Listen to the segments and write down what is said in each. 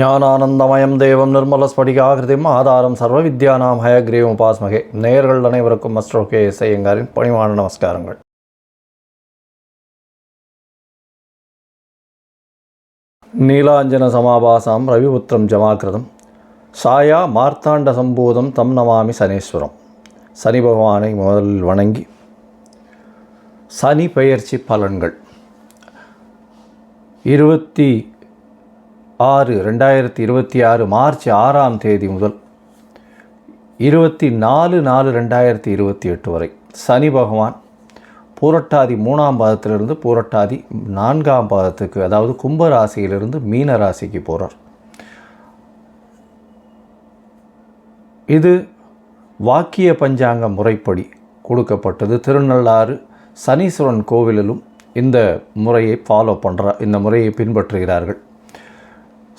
ஞானானந்தமயம் தேவம் நிர்மலஸ்படிகாகிருதிம் ஆதாரம் சர்வ வித்யானாம் ஹயக்ரீவம் உபாஸ்மகே. நேர்கள் அனைவருக்கும் மஸ்டர் கே எஸ் ஐயங்காரின் பணிவான நமஸ்காரங்கள். நீலாஞ்சன சமாபாசாம் ரவிபுத்திரம் ஜமாகிருதம் சாயா மார்த்தாண்ட சம்பூதம் தம் நமாமி சனீஸ்வரம். சனி பகவானை முதலில் வணங்கி. சனி பெயர்ச்சி பலன்கள். இருபத்தி ஆறு ரெண்டாயிரத்தி இருபத்தி ஆறு மார்ச் ஆறாம் தேதி முதல் இருபத்தி நாலு நாலு ரெண்டாயிரத்தி இருபத்தி எட்டு வரை. சனி பகவான் பூரட்டாதி மூணாம் பாதத்திலிருந்து பூரட்டாதி நான்காம் பாதத்துக்கு அதாவது கும்ப ராசியிலிருந்து மீன ராசிக்கு போகிறார் இது வாக்கிய பஞ்சாங்க முறைப்படி கொடுக்கப்பட்டது. திருநள்ளாறு சனீஸ்வரன் கோவிலிலும் இந்த முறையை ஃபாலோ பண்ணுற இந்த முறையை பின்பற்றுகிறார்கள்.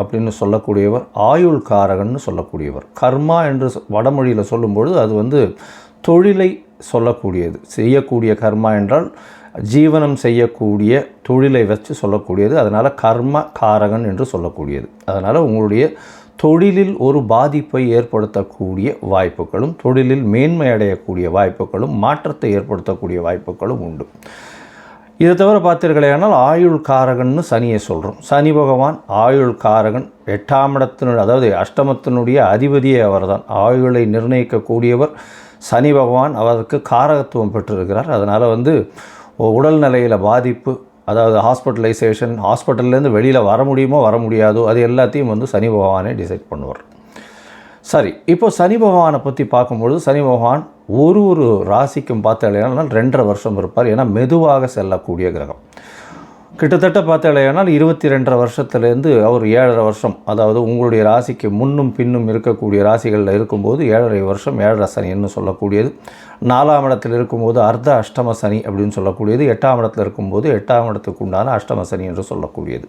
அப்படின்னு சொல்லக்கூடியவர் ஆயுள் காரகன்னு சொல்லக்கூடியவர். கர்மா என்று வடமொழியில் சொல்லும்பொழுது அது வந்து தொழிலை சொல்லக்கூடியது. செய்யக்கூடிய கர்மா என்றால் ஜீவனம் செய்யக்கூடிய தொழிலை வச்சு சொல்லக்கூடியது. அதனால் கர்ம காரகன் என்று சொல்லக்கூடியது. அதனால் உங்களுடைய தொழிலில் ஒரு பாதிப்பை ஏற்படுத்தக்கூடிய வாய்ப்புகளும் தொழிலில் மேன்மை அடையக்கூடிய வாய்ப்புகளும் மாற்றத்தை ஏற்படுத்தக்கூடிய வாய்ப்புகளும் உண்டு. இதை தவிர பார்த்தீர்களேனால் ஆயுள் காரகன்னு சனியை சொல்கிறோம் சனி பகவான் ஆயுள் காரகன் எட்டாம் இடத்தினுடைய அதாவது அஷ்டமத்தினுடைய அதிபதியே அவர்தான். ஆயுளை நிர்ணயிக்கக்கூடியவர் சனி பகவான் அவருக்கு காரகத்துவம் பெற்றிருக்கிறார். அதனால் வந்து உடல் நிலையில் பாதிப்பு அதாவது ஹாஸ்பிட்டலைசேஷன் ஹாஸ்பிட்டல்லேருந்து வெளியில் வர முடியுமோ வர முடியாதோ அது எல்லாத்தையும் வந்து சனி பகவானே டிசைட் பண்ணுவார். சரி இப்போ சனி பகவானை பற்றி பார்க்கும்பொழுது சனி பகவான் ஒரு ஒரு ராசிக்கும் பார்த்தாலேனால் ரெண்டரை வருஷம் இருப்பார். ஏன்னா மெதுவாக செல்லக்கூடிய கிரகம். கிட்டத்தட்ட பார்த்தாலேனால் இருபத்தி ரெண்டரை வருஷத்துலேருந்து அவர் ஏழரை வருஷம் அதாவது உங்களுடைய ராசிக்கு முன்னும் பின்னும் இருக்கக்கூடிய ராசிகளில் இருக்கும்போது ஏழரை வருஷம் ஏழரை சனின்னு சொல்லக்கூடியது. நாலாம் இடத்தில் இருக்கும்போது அர்த்த அஷ்டம சனி அப்படின்னு சொல்லக்கூடியது. எட்டாம் இடத்தில் இருக்கும்போது எட்டாம் இடத்துக்கு உண்டான அஷ்டம சனி என்று சொல்லக்கூடியது.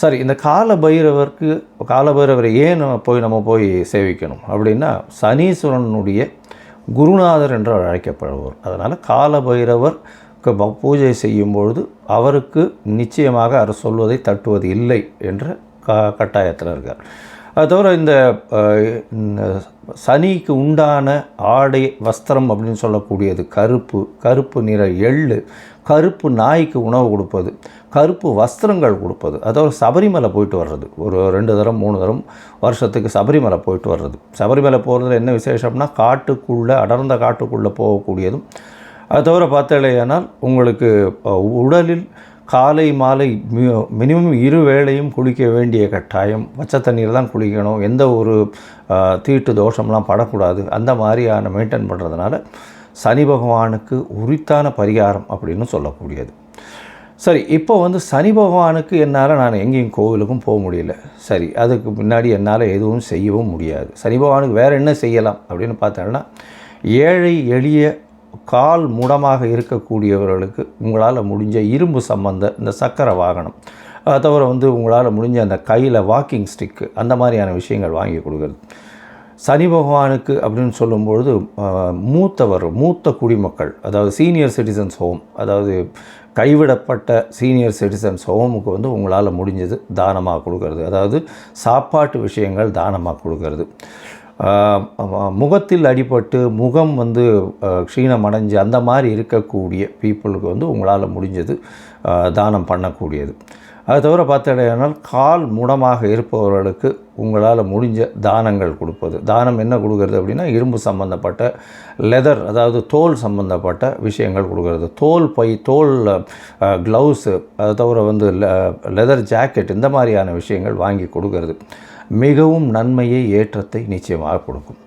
சரி இந்த கால பைரவருக்கு காலபைரவரை ஏன் நம்ம போய் நம்ம போய் சேவிக்கணும்? அப்படின்னா சனீஸ்வரனுடைய குருநாதர் என்று அழைக்கப்படுவார் அதனால் காலபைரவர் பூஜை செய்யும் பொழுது அவருக்கு நிச்சயமாக அவர் சொல்வதை தட்டுவது இல்லை என்ற க கட்டாயத்தில் இருக்கார். அது தவிர இந்த சனிக்கு உண்டான ஆடை வஸ்திரம் அப்படின்னு சொல்லக்கூடியது கருப்பு கருப்பு நிற எள்ளு கருப்பு நாய்க்கு உணவு கொடுப்பது கருப்பு வஸ்திரங்கள் கொடுப்பது. அதாவது சபரிமலை போயிட்டு வர்றது. ஒரு ரெண்டு தரம் மூணு தரம் வருஷத்துக்கு சபரிமலை போயிட்டு வர்றது. சபரிமலை போகிறதுல என்ன விசேஷம்னா காட்டுக்குள்ளே அடர்ந்த காட்டுக்குள்ளே போகக்கூடியதும். அது தவிர பார்த்தாலேயானால் உங்களுக்கு உடலில் காலை மாலை மினிமம் இரு வேளையும் குளிக்க வேண்டிய கட்டாயம். பச்சை தண்ணீர் தான் குளிக்கணும். எந்த ஒரு தீட்டு தோஷம்லாம் படக்கூடாது. அந்த மாதிரியான மெயின்டைன் பண்ணுறதுனால சனி பகவானுக்கு உரித்தான பரிகாரம் அப்படின்னு சொல்லக்கூடியது. சரி இப்போ வந்து சனி பகவானுக்கு என்னால் நான் எங்கேயும் கோவிலுக்கும் போக முடியல. சரி அதுக்கு முன்னாடி என்னால் எதுவும் செய்யவும் முடியாது. சனி பகவானுக்கு வேறு என்ன செய்யலாம் அப்படின்னு பார்த்தோன்னா ஏழை எளிய கால் முடமாக இருக்கக்கூடியவர்களுக்கு உங்களால் முடிஞ்ச இரும்பு சம்பந்த இந்த சக்கர வாகனம் தவிர வந்து உங்களால் முடிஞ்ச அந்த கையில் வாக்கிங் ஸ்டிக்கு அந்த மாதிரியான விஷயங்கள் வாங்கி கொடுக்குறது. சனி பகவானுக்கு அப்படின்னு சொல்லும்பொழுது மூத்தவர் மூத்த குடிமக்கள் அதாவது சீனியர் சிட்டிசன்ஸ் ஹோம் அதாவது கைவிடப்பட்ட சீனியர் சிட்டிசன்ஸ் ஹோமுக்கு வந்து உங்களால் முடிஞ்சது தானமாக கொடுக்கறது. அதாவது சாப்பாட்டு விஷயங்கள் தானமாக கொடுக்கறது. முகத்தில் அடிபட்டு முகம் வந்து க்ஷீணம் அடைஞ்சு அந்த மாதிரி இருக்கக்கூடிய பீப்புளுக்கு வந்து உங்களால் முடிஞ்சது தானம் பண்ணக்கூடியது. அது தவிர பார்த்தீங்கன்னா கால் முடமாக இருப்பவர்களுக்கு உங்களால் முடிஞ்ச தானங்கள் கொடுப்பது. தானம் என்ன கொடுக்கறது அப்படின்னா இரும்பு சம்மந்தப்பட்ட லெதர் அதாவது தோல் சம்மந்தப்பட்ட விஷயங்கள் கொடுக்கறது. தோல் பை தோல் க்ளவுஸு அது தவிர வந்து லெதர் ஜாக்கெட் இந்த மாதிரியான விஷயங்கள் வாங்கி கொடுக்கறது. மிகவும் நன்மையை ஏற்றத்தை நிச்சயமாக கொடுக்கும்.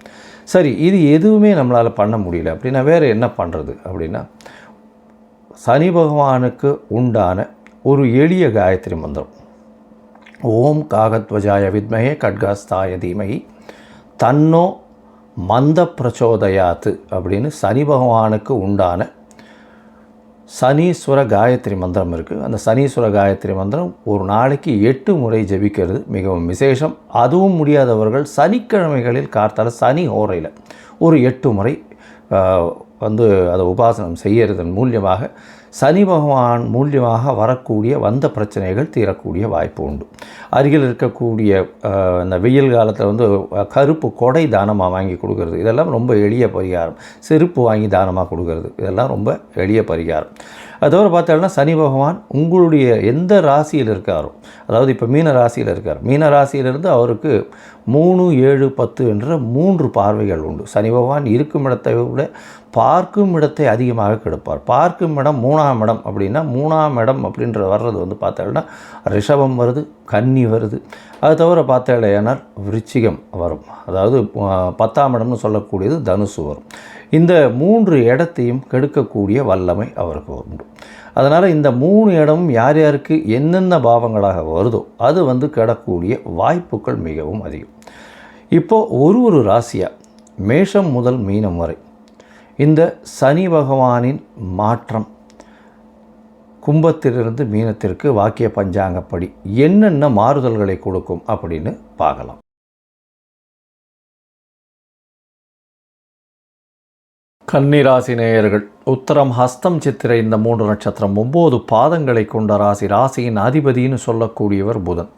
சரி இது எதுவுமே நம்மளால் பண்ண முடியல. அப்படின்னா வேறு என்ன பண்ணுறது அப்படின்னா சனி பகவானுக்கு உண்டான ஒரு எளிய காயத்ரி மந்திரம். ஓம் காகத்வஜாய வித்மகே கட்காஸ்தாய தீமகி. தன்னோ மந்த பிரச்சோதயாத்து அப்படின்னு சனி பகவானுக்கு உண்டான சனீஸ்வர காயத்ரி மந்திரம் இருக்குது அந்த சனீஸ்வர காயத்ரி மந்திரம் ஒரு நாளைக்கு எட்டு முறை ஜபிக்கிறது. மிகவும் விசேஷம். அதுவும் முடியாதவர்கள் சனிக்கிழமைகளில் கார்த்தால சனி ஓரையில் ஒரு எட்டு முறை வந்து அதை உபாசனம் செய்கிறதன் மூலியமாக சனி பகவான் மூலியமாக வரக்கூடிய வந்த பிரச்சனைகள் தீரக்கூடிய வாய்ப்பு உண்டு. அருகில் இருக்கக்கூடிய இந்த வெயில் காலத்தில் வந்து கருப்பு கொடை தானமாக வாங்கி கொடுக்கறது? இதெல்லாம் ரொம்ப எளிய பரிகாரம். செருப்பு வாங்கி தானமாக கொடுக்கறது? இதெல்லாம் ரொம்ப எளிய பரிகாரம். அதோடு பார்த்தோம்னா சனி பகவான் உங்களுடைய எந்த ராசியில் இருக்காரோ அதாவது இப்போ மீன ராசியில் இருக்கார். மீன ராசியிலிருந்து அவருக்கு மூணு ஏழு பத்து என்ற மூன்று பார்வைகள் உண்டு. சனி பகவான் இருக்கும் இடத்தை விட பார்க்கும் இடத்தை அதிகமாக கெடுப்பார். பார்க்கும் இடம் மூணாம் இடம் அப்படின்னா மூணாம் இடம் அப்படின்ற வர்றது வந்து பார்த்தாங்கன்னா ரிஷபம் வருது கன்னி வருது. அது தவிர பார்த்தாலேனால் விருச்சிகம் வரும். அதாவது பத்தாம் இடம்னு சொல்லக்கூடியது தனுசு வரும். இந்த மூன்று இடத்தையும் கெடுக்கக்கூடிய வல்லமை அவருக்கு உண்டு. அதனால் இந்த மூணு இடமும் யார் யாருக்கு என்னென்ன பாவங்களாக வருதோ அது வந்து கெடக்கூடிய வாய்ப்புகள் மிகவும் அதிகம். இப்போது ஒரு ஒரு ராசியாக மேஷம் முதல் மீனம் வரை இந்த சனி பகவானின் மாற்றம். கும்பத்திலிருந்து மீனத்திற்கு வாக்கிய பஞ்சாங்கப்படி என்னென்ன மாறுதல்களை கொடுக்கும் அப்படின்னு பார்க்கலாம். கன்னிராசி நேயர்கள் உத்தரம் ஹஸ்தம் சித்திரை இந்த மூன்று நட்சத்திரம் ஒம்பது பாதங்களை கொண்ட ராசி ராசியின் அதிபதினு சொல்லக்கூடியவர் புதன்.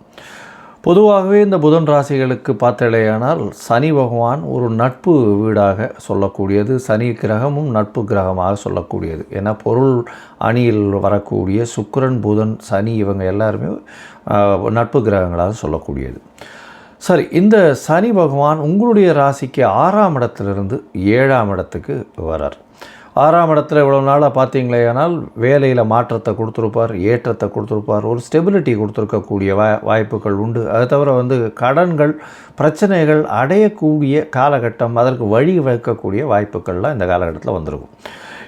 பொதுவாகவே இந்த புதன் ராசிகளுக்கு பார்த்தலையானால் சனி பகவான் ஒரு நட்பு வீடாக சொல்லக்கூடியது சனி கிரகமும் நட்பு கிரகமாக சொல்லக்கூடியது. ஏன்னா பொருள் அணியில் வரக்கூடிய சுக்கரன் புதன் சனி இவங்க எல்லாருமே நட்பு கிரகங்களாக சொல்லக்கூடியது. சரி இந்த சனி பகவான் உங்களுடைய ராசிக்கு ஆறாம் இடத்திலிருந்து ஏழாம் இடத்துக்கு வரார். ஆறாம் இடத்துல இவ்வளோ நாளாக பார்த்தீங்களே ஆனால் வேலையில் மாற்றத்தை கொடுத்துருப்பார் ஏற்றத்தை கொடுத்துருப்பார் ஒரு ஸ்டெபிலிட்டி கொடுத்துருக்கக்கூடிய வா வாய்ப்புகள் உண்டு. அது தவிர வந்து கடன்கள் பிரச்சனைகள் அடையக்கூடிய காலகட்டம் அதற்கு வழி வைக்கக்கூடிய வாய்ப்புகள்லாம் இந்த காலகட்டத்தில் வந்திருக்கும்.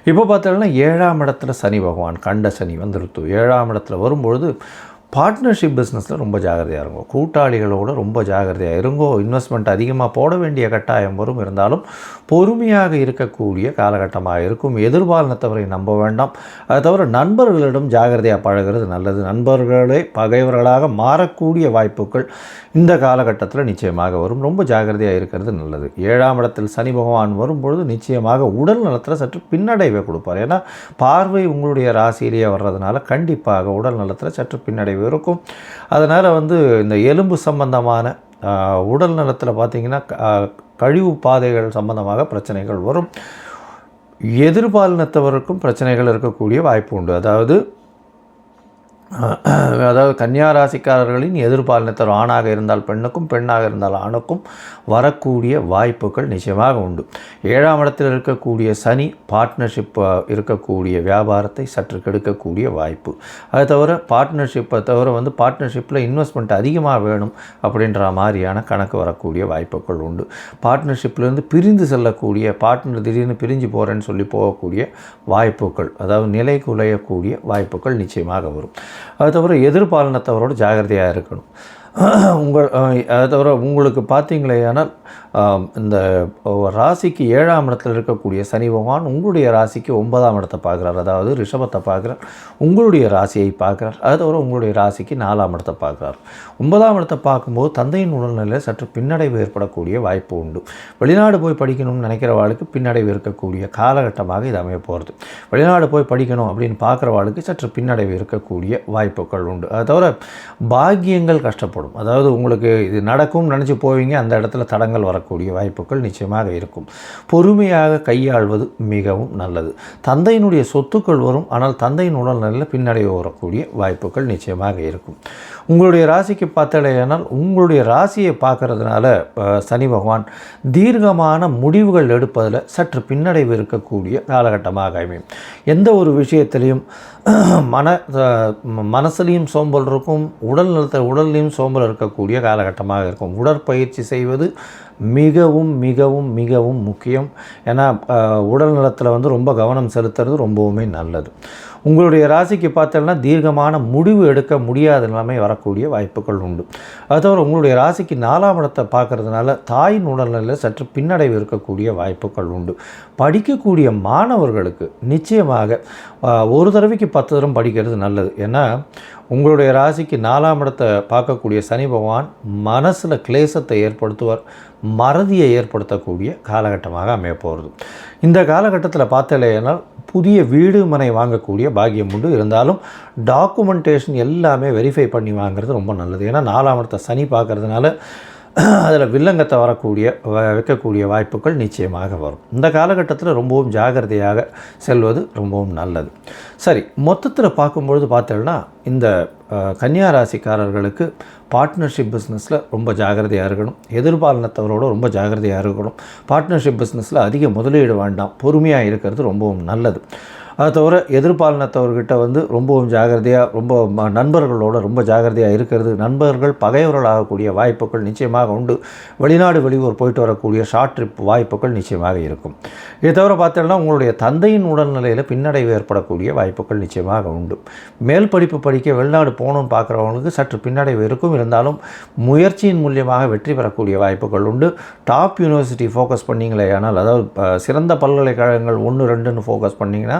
இப்போ பார்த்தோம்னா ஏழாம் இடத்துல சனி பகவான் கண்ட சனி வந்துருத்து ஏழாம் இடத்துல வரும்பொழுது பார்ட்னர்ஷிப் பிஸ்னஸில் ரொம்ப ஜாகிரதையாக இருங்கோ. கூட்டாளிகளோடு ரொம்ப ஜாகிரதையாக இருங்கோ. இன்வெஸ்ட்மெண்ட் அதிகமாக போட வேண்டிய கட்டாயம் வரும். இருந்தாலும் பொறுமையாக இருக்கக்கூடிய காலகட்டமாக இருக்கும். எதிர்பாலனத்தவரை நம்ப வேண்டாம். அதை தவிர நண்பர்களிடம் ஜாகிரதையாக பழகிறது நல்லது. நண்பர்களே பகைவர்களாக மாறக்கூடிய வாய்ப்புகள் இந்த காலகட்டத்தில் நிச்சயமாக வரும். ரொம்ப ஜாகிரதையாக இருக்கிறது நல்லது. ஏழாம் இடத்தில் சனி பகவான் வரும்பொழுது நிச்சயமாக உடல் நலத்தில் சற்று பின்னடைவை கொடுப்பார். ஏன்னா பார்வை உங்களுடைய ராசியிலேயே வர்றதுனால கண்டிப்பாக உடல் நலத்தில் சற்று பின்னடைவு இருக்கும். அதனால் வந்து இந்த எலும்பு சம்பந்தமான உடல் நலத்தில் பார்த்திங்கன்னா க- கழிவு பாதைகள் சம்பந்தமாக பிரச்சனைகள் வரும். எதிர்பாலினத்தவருக்கும் பிரச்சனைகள் இருக்கக்கூடிய வாய்ப்பு உண்டு. அதாவது அதாவது கன்னியா ராசிக்காரர்களின் எதிர்பாலினத்தர் ஆணாக இருந்தால் பெண்ணுக்கும் பெண்ணாக இருந்தால் ஆணுக்கும் வரக்கூடிய வாய்ப்புகள் நிச்சயமாக உண்டு. ஏழாம் இடத்தில் இருக்கக்கூடிய சனி பார்ட்னர்ஷிப் இருக்கக்கூடிய வியாபாரத்தை சற்று கெடுக்கக்கூடிய வாய்ப்பு. அது தவிர பார்ட்னர்ஷிப்பை தவிர வந்து பார்ட்னர்ஷிப்பில் இன்வெஸ்ட்மெண்ட் அதிகமாக வேணும் அப்படின்ற மாதிரியான கணக்கு வரக்கூடிய வாய்ப்புகள் உண்டு. பார்ட்னர்ஷிப்லேருந்து பிரிந்து செல்லக்கூடிய பார்ட்னர் திடீர்னு பிரிஞ்சு போகிறேன்னு சொல்லி போகக்கூடிய வாய்ப்புகள் அதாவது நிலை குலையக்கூடிய வாய்ப்புகள் நிச்சயமாக வரும். அது தவிர எதிர்பாலினத்தவரோடு ஜாகிரதையாக இருக்கணும். உங்கள் அதை தவிர உங்களுக்கு பார்த்தீங்களேயானால் இந்த ராசிக்கு ஏழாம் இடத்தில் இருக்கக்கூடிய சனி பகவான் உங்களுடைய ராசிக்கு ஒன்பதாம் இடத்தை பார்க்குறார். அதாவது ரிஷபத்தை பார்க்குறார். உங்களுடைய ராசியை பார்க்குறார். அதை தவிர உங்களுடைய ராசிக்கு நாலாம் இடத்தை பார்க்குறார். ஒன்பதாம் இடத்தை பார்க்கும்போது தந்தையின் உடல்நிலையில் சற்று பின்னடைவு ஏற்படக்கூடிய வாய்ப்பு உண்டு. வெளிநாடு போய் படிக்கணும்னு நினைக்கிறவாளுக்கு பின்னடைவு இருக்கக்கூடிய காலகட்டமாக இது அமைய போகிறது வெளிநாடு போய் படிக்கணும் அப்படின்னு பார்க்குறவாளுக்கு சற்று பின்னடைவு இருக்கக்கூடிய வாய்ப்புகள் உண்டு. அதை தவிர பாக்கியங்கள் கஷ்டப்படும். அதாவது உங்களுக்கு இது நடக்கும் நினச்சி போவீங்க அந்த இடத்துல தடங்கள் வரக்கூடிய வாய்ப்புகள் நிச்சயமாக இருக்கும். பொறுமையாக கையாள்வது மிகவும் நல்லது. தந்தையினுடைய சொத்துக்கள் வரும் ஆனால் தந்தையின் உடல்நிலையில் பின்னடைவு வரக்கூடிய வாய்ப்புகள் நிச்சயமாக இருக்கும். உங்களுடைய ராசிக்கு பார்த்தடையானால் உங்களுடைய ராசியை பார்க்கறதுனால சனி பகவான் தீர்க்கமான முடிவுகள் எடுப்பதில் சற்று பின்னடைவு இருக்கக்கூடிய காலகட்டமாக அமையும். எந்த ஒரு விஷயத்திலையும் மன மனசுலேயும் சோம்பல் இருக்கும் உடல் நலத்தை உடல்லையும் சோம்பல் இருக்கக்கூடிய காலகட்டமாக இருக்கும். உடற்பயிற்சி செய்வது மிகவும் மிகவும் மிகவும் முக்கியம். ஏன்னா உடல் நலத்தில் வந்து ரொம்ப கவனம் செலுத்துறது ரொம்பவுமே நல்லது. உங்களுடைய ராசிக்கு பார்த்தோம்னா தீர்க்கமான முடிவு எடுக்க முடியாத நிலைமை வரக்கூடிய வாய்ப்புகள் உண்டு. அது தவிர உங்களுடைய ராசிக்கு நாலாம் இடத்தை பார்க்குறதுனால தாயின் உடல்நிலையில் சற்று பின்னடைவு இருக்கக்கூடிய வாய்ப்புகள் உண்டு. படிக்கக்கூடிய மாணவர்களுக்கு நிச்சயமாக ஒரு தடவைக்கு பத்து தரம் படிக்கிறது நல்லது. ஏன்னா உங்களுடைய ராசிக்கு நாலாம் இடத்தை பார்க்கக்கூடிய சனி பகவான் மனசில் கிளேசத்தை ஏற்படுத்துவார் மறதியை ஏற்படுத்தக்கூடிய காலகட்டமாக அமைய போகிறது இந்த காலகட்டத்தில் பார்த்தலையானால் புதிய வீடு மனை வாங்கக்கூடிய பாக்கியம் உண்டு. இருந்தாலும் டாக்குமெண்டேஷன் எல்லாமே வெரிஃபை பண்ணி வாங்குறது ரொம்ப நல்லது. ஏன்னா நாலாம் இடத்த சனி பார்க்கறதுனால அதில் வில்லங்கத்தை வரக்கூடிய வ- வைக்கக்கூடிய வாய்ப்புகள் நிச்சயமாக வரும். இந்த காலகட்டத்தில் ரொம்பவும் ஜாகிரதையாக செல்வது ரொம்பவும் நல்லது. சரி மொத்தத்தில் பார்க்கும்பொழுது பார்த்தோன்னா இந்த அஹ், கன்னியா ராசிக்காரர்களுக்கு பார்ட்னர்ஷிப் பிஸ்னஸில் ரொம்ப ஜாகிரதையாக இருக்கணும். எதிர்பாலனத்தவரோட ரொம்ப ஜாகிரதையாக இருக்கணும். பார்ட்னர்ஷிப் பிஸ்னஸில் அதிக முதலீடு வேண்டாம். பொறுமையாக இருக்கிறது ரொம்பவும் நல்லது. அதை தவிர எதிர்பாலினத்தவர்கிட்ட வந்து ரொம்பவும் ஜாகிரதையாக ரொம்ப நண்பர்களோடு ரொம்ப ஜாகிரதையாக இருக்கிறது. நண்பர்கள் பகைவர்களாகக்கூடிய வாய்ப்புகள் நிச்சயமாக உண்டு. வெளிநாடு வெளியூர் போயிட்டு வரக்கூடிய ஷார்ட் ட்ரிப் வாய்ப்புகள் நிச்சயமாக இருக்கும். இதை தவிர பார்த்தோம்னா உங்களுடைய தந்தையின் உடல்நிலையில் பின்னடைவு ஏற்படக்கூடிய வாய்ப்புகள் நிச்சயமாக உண்டு. மேல் படிப்பு படிக்க வெளிநாடு போகணும்னு பார்க்குறவங்களுக்கு சற்று பின்னடைவு இருக்கும். இருந்தாலும் முயற்சியின் மூலியமாக வெற்றி பெறக்கூடிய வாய்ப்புகள் உண்டு. டாப் யூனிவர்சிட்டி ஃபோக்கஸ் பண்ணிங்களே ஆனால் அதாவது சிறந்த பல்கலைக்கழகங்கள் ஒன்று ரெண்டுன்னு ஃபோக்கஸ் பண்ணிங்கன்னா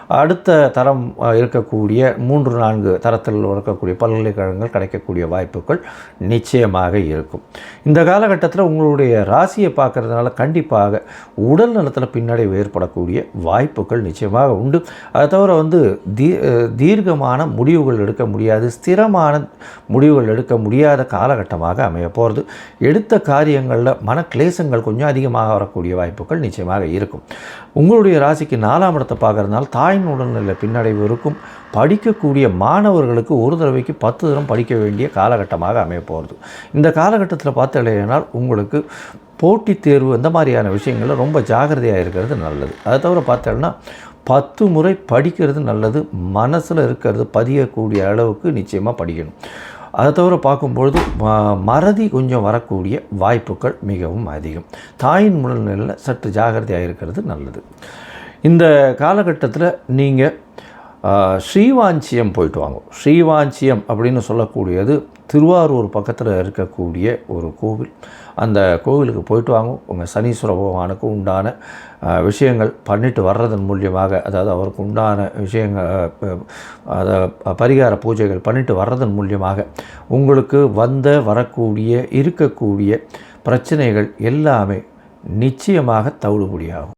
அடுத்த தரம் இருக்கக்கூடிய மூன்று நான்கு தரத்தில் இருக்கக்கூடிய பல்கலைக்கழகங்கள் கிடைக்கக்கூடிய வாய்ப்புகள் நிச்சயமாக இருக்கும். இந்த காலகட்டத்தில் உங்களுடைய ராசியை பார்க்கறதுனால கண்டிப்பாக உடல் நலத்தில் பின்னடைவு ஏற்படக்கூடிய வாய்ப்புகள் நிச்சயமாக உண்டு. அதை தவிர வந்து தீ தீர்க்கமான முடிவுகள் எடுக்க முடியாது ஸ்திரமான முடிவுகள் எடுக்க முடியாத காலகட்டமாக அமைய போகிறது எடுத்த காரியங்களில் மன கிளேசங்கள் கொஞ்சம் அதிகமாக வரக்கூடிய வாய்ப்புகள் நிச்சயமாக இருக்கும். உங்களுடைய ராசிக்கு நாலாம் இடத்தை பார்க்கறதுனால தாய் தாயின் உடல்நிலை பின்னடைவு இருக்கும். படிக்கக்கூடிய மாணவர்களுக்கு ஒரு தடவைக்கு பத்து தினம் படிக்க வேண்டிய காலகட்டமாக அமையப்போகிறது இந்த காலகட்டத்தில் பார்த்தலையானால் உங்களுக்கு போட்டித் தேர்வு இந்த மாதிரியான விஷயங்களில் ரொம்ப ஜாகிரதையாக இருக்கிறது நல்லது. அதை தவிர பார்த்தோம்னா பத்து முறை படிக்கிறது நல்லது மனசில் இருக்கிறது பதியக்கூடிய அளவுக்கு நிச்சயமாக படிக்கணும். அதை தவிர பார்க்கும்பொழுது ம- மறதி கொஞ்சம் வரக்கூடிய வாய்ப்புகள் மிகவும் அதிகம். தாயின் உடல்நிலையில் சற்று ஜாகிரதையாக இருக்கிறது நல்லது. இந்த காலகட்டத்தில் நீங்கள் ஸ்ரீவாஞ்சியம் போயிட்டு வாங்க. ஸ்ரீவாஞ்சியம் அப்படின்னு சொல்லக்கூடியது திருவாரூர் பக்கத்தில் இருக்கக்கூடிய ஒரு கோவில். அந்த கோவிலுக்கு போயிட்டு வாங்க. உங்கள் சனீஸ்வர பகவானுக்கு உண்டான விஷயங்கள் பண்ணிட்டு வர்றதன் மூலியமாக அதாவது அவருக்கு உண்டான விஷயங்கள் அதை பரிகார பூஜைகள் பண்ணிட்டு வர்றதன் மூலியமாக உங்களுக்கு வந்த வரக்கூடிய இருக்கக்கூடிய பிரச்சனைகள் எல்லாமே நிச்சயமாக தவிடுபடியாகும்.